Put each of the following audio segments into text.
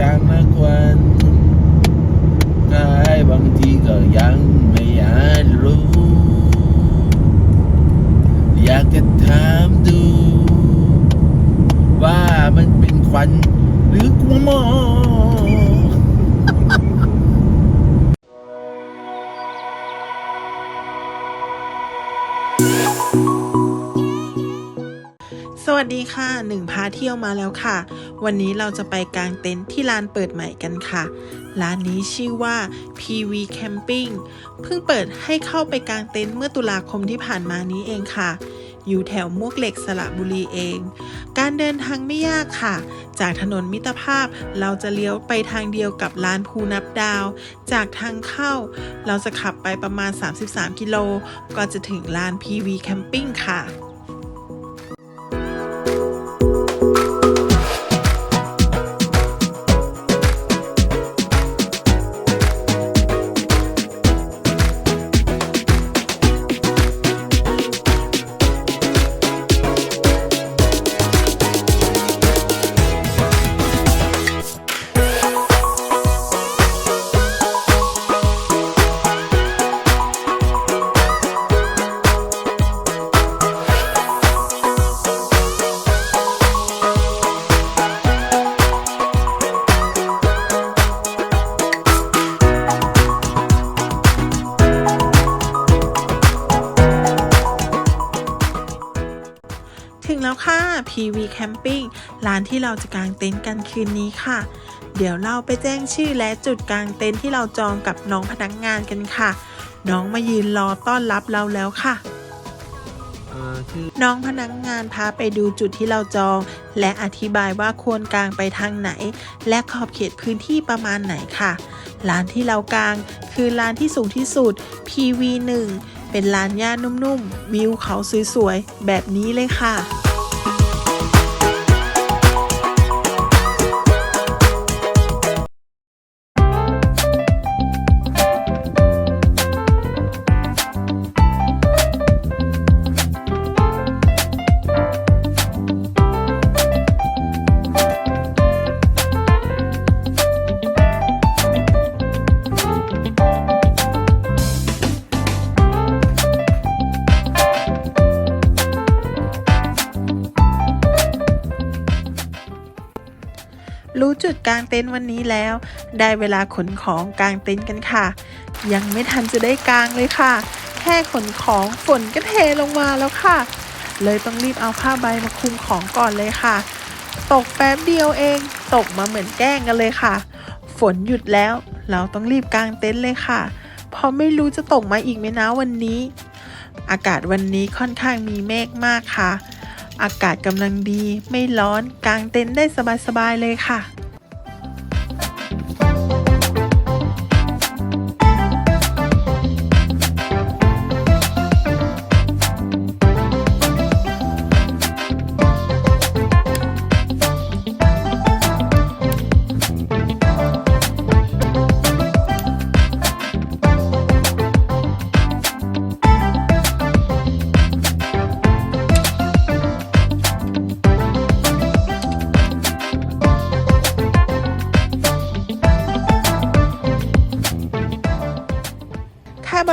จากนักวันกายบางทีก็ยังไม่อาจรู้ อยากจะถามดู ว่ามันเป็นควันหรือกุมอง วัสดีค่ะหนึ่งพาเที่ยวมาแล้วค่ะ วันนี้เราจะไปกางเต็นท์ที่ร้านเปิดใหม่กันค่ะ ร้านนี้ชื่อว่า PV Camping เพิ่งเปิดให้เข้าไปกางเต็นท์เมื่อตุลาคมที่ผ่านมานี้เองค่ะ อยู่แถวมวกเหล็กสระบุรีเอง การเดินทางไม่ยากค่ะ จากถนนมิตรภาพเราจะเลี้ยวไปทางเดียวกับร้านภูนับดาว จากทางเข้า เราจะขับไปประมาณ 33 กิโลก็จะถึงร้าน PV Camping ค่ะ ค่ะ PV Camping ร้านที่เราจะกางเต็นท์กันคืนนี้ค่ะ เดี๋ยวเราไปแจ้งชื่อและจุดกางเต็นท์ที่เราจองกับน้องพนักงานกันค่ะ น้องมายืนรอต้อนรับเราแล้วค่ะอ่าชื่อน้องพนักงานพาไปดูจุดที่เราจอง และอธิบายว่าควรกางไปทางไหน และขอบเขตพื้นที่ประมาณไหนค่ะ ร้านที่เรากางคือร้านที่สูงที่สุด PV1 เป็นร้านหญ้านุ่มๆ วิวเขาสวยๆ แบบนี้เลยค่ะ รู้จุดกางเต็นท์วันนี้แล้ว ได้เวลาขนของกางเต็นท์กันค่ะ ยังไม่ทันจะได้กางเลยค่ะ แค่ขนของฝนก็เทลงมาแล้วค่ะ เลยต้องรีบเอาผ้าใบมาคลุมของก่อนเลยค่ะ ตกแป๊บเดียวเอง ตกมาเหมือนแกล้งกันเลยค่ะ ฝนหยุดแล้ว เราต้องรีบกางเต็นท์เลยค่ะ เพราะไม่รู้จะตกมาอีกไหมนะวันนี้ อากาศวันนี้ค่อนข้างมีเมฆมากค่ะอากาศกำลังดีไม่ร้อนกางเต็นท์ได้สบาย ๆ เลยค่ะ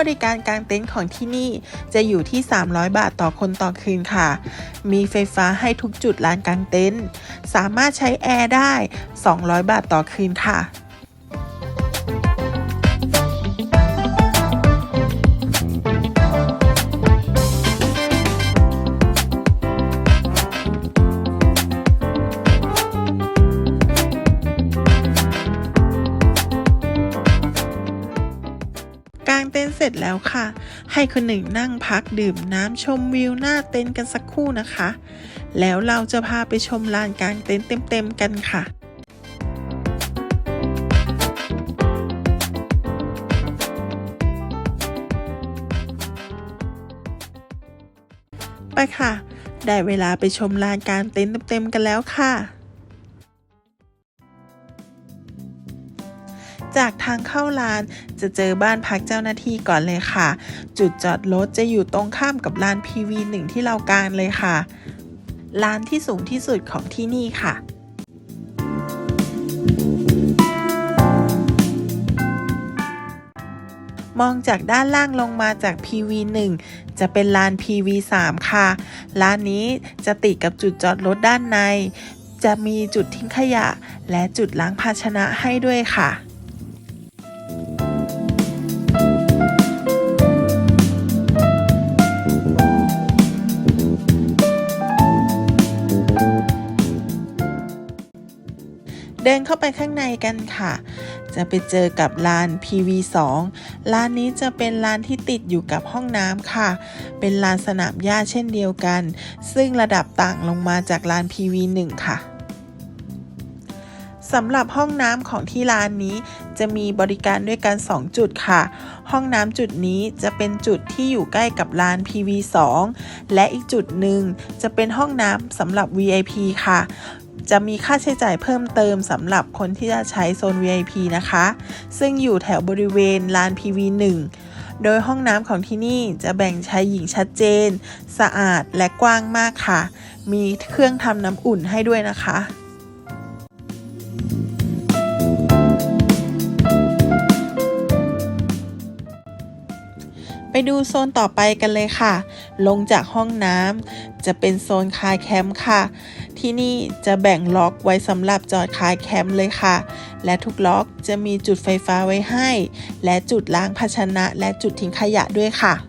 ริการกางเต็นท์ของที่นี่จะอยู่ที่ 300 บาทต่อคนต่อคืนค่ะ มีไฟฟ้าให้ทุกจุดลานกางเต็นท์ สามารถใช้แอร์ได้ 200 บาทต่อคืนค่ะ เสร็จแล้วค่ะ ให้คนหนึ่งนั่งพักดื่มน้ำชมวิวหน้าเต็นท์กันสักครู่นะคะ แล้วเราจะพาไปชมลานกางเต็นท์เต็มๆกันค่ะไปค่ะ ได้เวลาไปชมลานกางเต็นท์เต็มๆกันแล้วค่ะ จากทางเข้าร้าน จะเจอบ้านพักเจ้าหน้าที่ก่อนเลยค่ะ จุดจอดรถจะอยู่ตรงข้ามกับลาน PV1 ที่เรากางเลยค่ะลานที่สูงที่สุดของที่นี่ค่ะมองจากด้านล่างลงมาจาก PV1 จะเป็นลาน PV3 ค่ะ ลานนี้จะติดกับจุดจอดรถด้านใน จะมีจุดทิ้งขยะ และจุดล้างภาชนะให้ด้วยค่ะ ดินเข้าไปข้างในกันค่ะ จะไปเจอกับลาน PV2 ร้านนี้จะเป็นลานที่ติดอยู่กับห้องน้ำค่ะ เป็นลานสนามหญ้าเช่นเดียวกัน ซึ่งระดับต่างลงมาจากลาน PV1 ค่ะสำหรับห้องน้ำของที่ร้านนี้จะมีบริการด้วยกัน 2 จุดค่ะ ห้องน้ำจุดนี้จะเป็นจุดที่อยู่ใกล้กับลาน PV2 และอีกจุดหนึ่งจะเป็นห้องน้ำสำหรับ VIP ค่ะ จะมีค่าใช้จ่ายเพิ่มเติมสำหรับคนที่จะใช้โซน VIP นะคะ ซึ่งอยู่แถวบริเวณลาน PV1 โดยห้องน้ำของที่นี่จะแบ่งชายหญิงชัดเจน สะอาดและกว้างมากค่ะ มีเครื่องทำน้ำอุ่นให้ด้วยนะคะ ดูโซนต่อไปกันเลยค่ะ ลงจากห้องน้ำจะเป็นโซนคายแคมป์ค่ะ ที่นี่จะแบ่งล็อกไว้สำหรับจอดคายแคมป์เลยค่ะ และทุกล็อกจะมีจุดไฟฟ้าไว้ให้ และจุดล้างภาชนะ และจุดทิ้งขยะด้วยค่ะ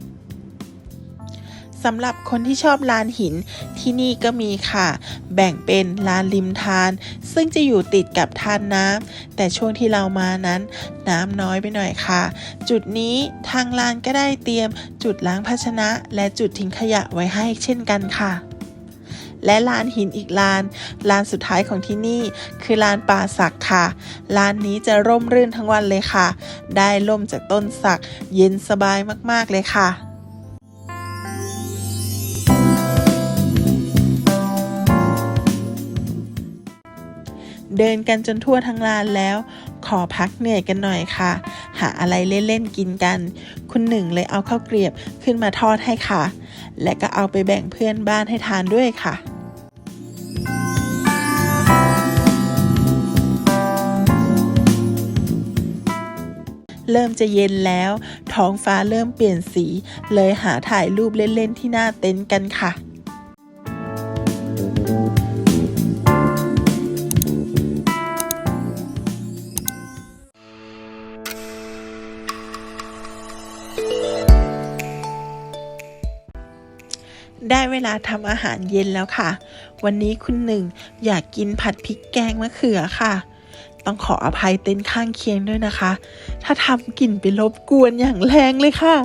สำหรับคนที่ชอบลานหินที่นี่ก็มีค่ะ แบ่งเป็นลานริมทาน ซึ่งจะอยู่ติดกับทานน้ำแต่ช่วงที่เรามานั้น น้ำน้อยไปหน่อยค่ะ จุดนี้ทางลานก็ได้เตรียมจุดล้างภาชนะ และจุดทิ้งขยะไว้ให้เช่นกันค่ะและลานหินอีกลาน ลานสุดท้ายของที่นี่คือลานป่าสักค่ะ ลานนี้จะร่มรื่นทั้งวันเลยค่ะ ได้ลมจากต้นสัก เย็นสบายมากๆเลยค่ะ เดินกันจนทั่วทั้งลานแล้ว ขอพักเหนื่อยกันหน่อยค่ะ หาอะไรเล่นๆกินกัน คุณหนึ่งเลยเอาข้าวเกรียบขึ้นมาทอดให้ค่ะ และก็เอาไปแบ่งเพื่อนบ้านให้ทานด้วยค่ะเริ่มจะเย็นแล้ว ท้องฟ้าเริ่มเปลี่ยนสี เลยหาถ่ายรูปเล่น ๆ ที่หน้าเต็นท์กันค่ะ ได้เวลาทำอาหารเย็นแล้วค่ะ วันนี้คุณหนึ่งอยากกินผัดพริกแกงมะเขือค่ะ ต้องขออภัยเต้นข้างเคียงด้วยนะคะ ถ้าทำกลิ่นไปรบกวนอย่างแรงเลยค่ะ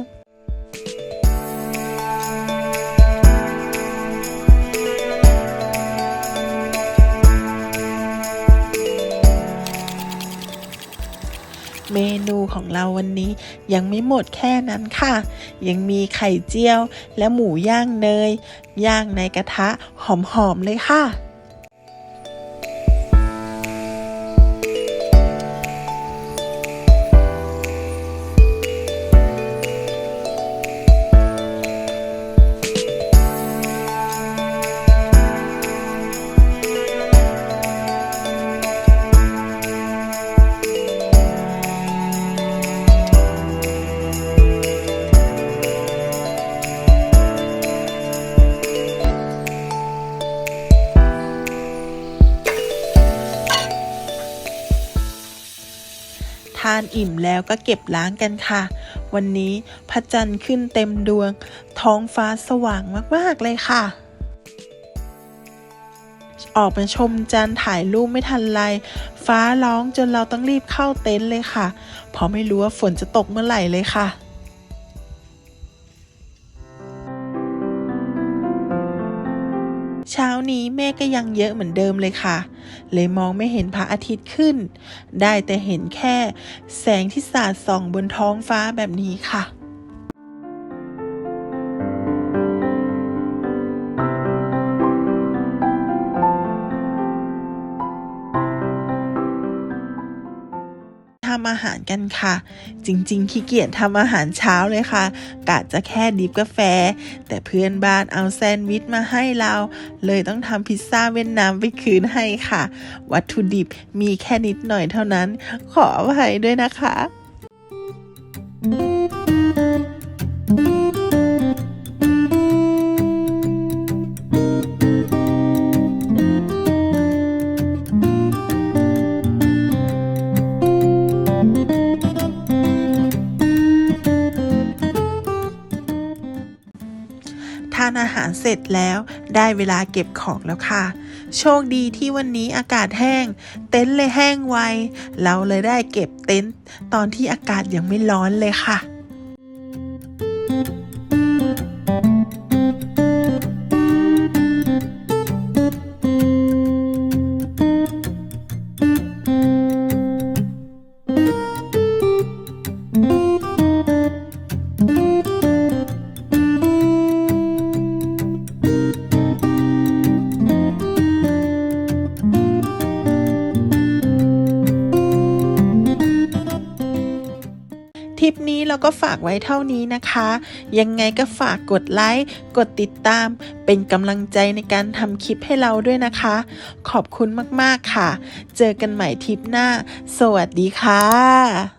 เมนูของเราวันนี้ยังไม่หมดแค่นั้นค่ะ ยังมีไข่เจียวและหมูย่างเนย ย่างในกระทะหอมๆเลยค่ะานอิ่มแล้วก็เก็บล้างกันค่ะ วันนี้พระจันทร์ขึ้นเต็มดวง ท้องฟ้าสว่างมากๆเลยค่ะ ออกมาชมจันทร์ถ่ายรูปไม่ทันไร ฟ้าร้องจนเราต้องรีบเข้าเต็นท์เลยค่ะ เพราะไม่รู้ว่าฝนจะตกเมื่อไหร่เลยค่ะ ก็ยังเยอะเหมือนเดิมเลยค่ะ เลยมองไม่เห็นพระอาทิตย์ขึ้น ได้แต่เห็นแค่แสงที่สาดส่องบนท้องฟ้าแบบนี้ค่ะ กันค่ะ จริงๆขี้เกียจทำอาหารเช้าเลยค่ะ กะจะแค่ดิบกาแฟ แต่เพื่อนบ้านเอาแซนด์วิชมาให้เรา เลยต้องทำพิซซ่าเวียดนามไปคืนให้ค่ะ วัตถุดิบมีแค่นิดหน่อยเท่านั้น ขออภัยด้วยนะคะทานอาหารเสร็จแล้ว ได้เวลาเก็บของแล้วค่ะ โชคดีที่วันนี้อากาศแห้ง เต็นท์เลยแห้งไว เราเลยได้เก็บเต็นท์ตอนที่อากาศยังไม่ร้อนเลยค่ะ ลิปนี้เราก็ฝากไว้เท่านี้นะคะ ยังไงก็ฝากกดไลค์ กดติดตาม เป็นกำลังใจในการทำคลิปให้เราด้วยนะคะ ขอบคุณมากๆค่ะ เจอกันใหม่ทริปหน้า สวัสดีค่ะ